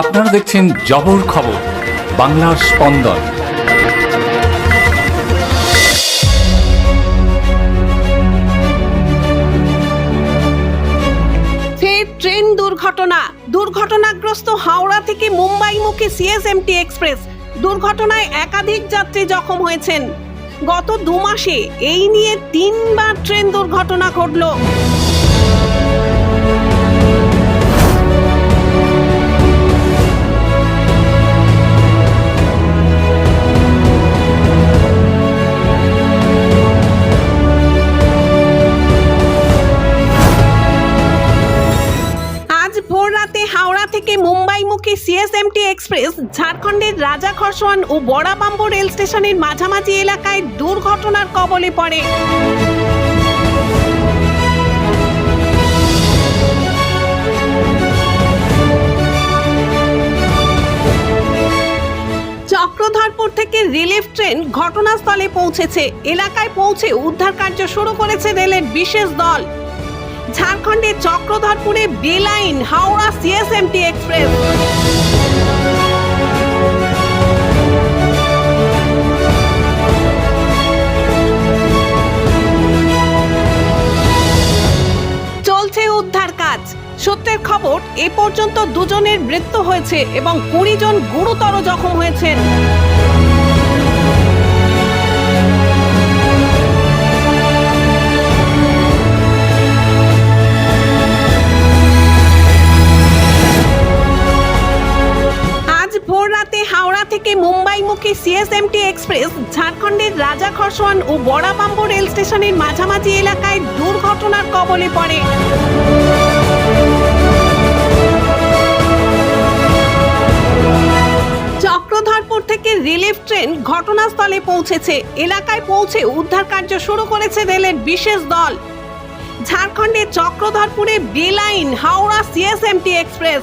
আপনারা দেখছেন জবর খবর, বাংলার স্পন্দন। ফের ট্রেন দুর্ঘটনা। দুর্ঘটনাগ্রস্ত হাওড়া থেকে মুম্বাইমুখী সিএসএমটি এক্সপ্রেস দুর্ঘটনায় একাধিক যাত্রী জখম হয়েছেন। গত দু মাসে এই নিয়ে তিনবার ট্রেন দুর্ঘটনা ঘটল। থেকে মুম্বাইমুখী সিএসএমটি এক্সপ্রেস ঝাড়খণ্ডের রাজা খরসওয়ান ও বড়াবাম্বু রেল স্টেশনের মাঝামাঝি এলাকায় দুর্ঘটনার কবলে পড়ে। চক্রধরপুর থেকে রিলিফ ট্রেন ঘটনাস্থলে পৌঁছেছে। এলাকায় পৌঁছে উদ্ধার কার্য শুরু করেছে রেলের বিশেষ দল। ঝাড়খণ্ডের চক্রধরপুরে বেলাইন হাওড়া সিএসএমটি এক্সপ্রেস। চলছে উদ্ধার কাজ। সত্যের খবর, এ পর্যন্ত দুজনের মৃত্যু হয়েছে এবং কুড়ি জন গুরুতর জখম হয়েছেন। হাওড়া থেকে মুম্বাইমুখী সিএসএমটি এক্সপ্রেস, ঝাড়খণ্ডের রাজা খরসওয়ান ও বড়াবাম্বু রেল স্টেশনের মাঝামাঝি এলাকায় দুর্ঘটনার কবলে পড়ে। চক্রধরপুর থেকে রিলিফ ট্রেন ঘটনাস্থলে পৌঁছেছে। এলাকায় পৌঁছে উদ্ধার কার্য শুরু করেছে রেলের বিশেষ দল। ঝাড়খণ্ডের চক্রধরপুরে বেলাইন হাওড়া সিএসএমটি এক্সপ্রেস।